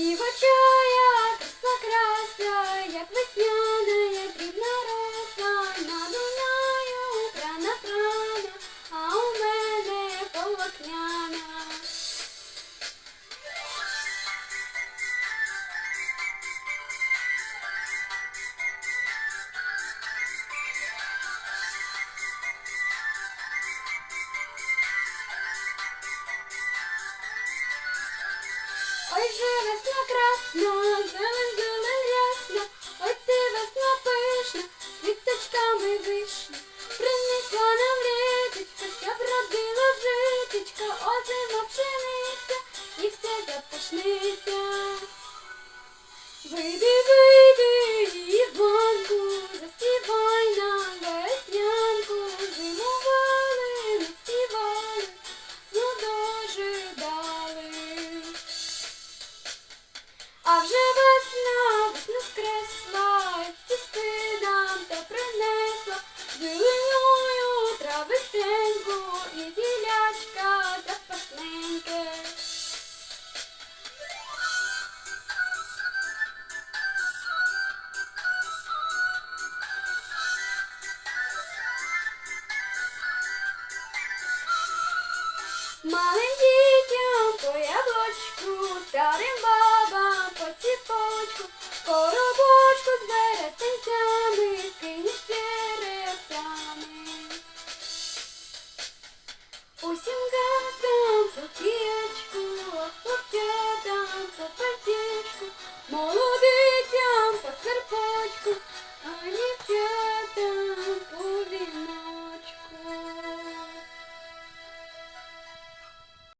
Дівочая краса краса, як весняна, як дрібна роса, на Дунаю прана прана, а у мене полотняна. Ой же весна красна, зелень зелень рясна, ой ти весна пишна, квіточками вишня. Принесла нам літочка, щоб родила житочка, озима пшениця і все запашниця. Вийди, вийди, А вже весна, весна скресла, тісти нам та принесла, зеленою травиченьку і ділячка запашненьке. Малим дітям по яблочку, старим ціпочку, коробочку з веретенцями, скинеш деревцями. Усім газдам по тічку, хлопчатам по партічку, молодим.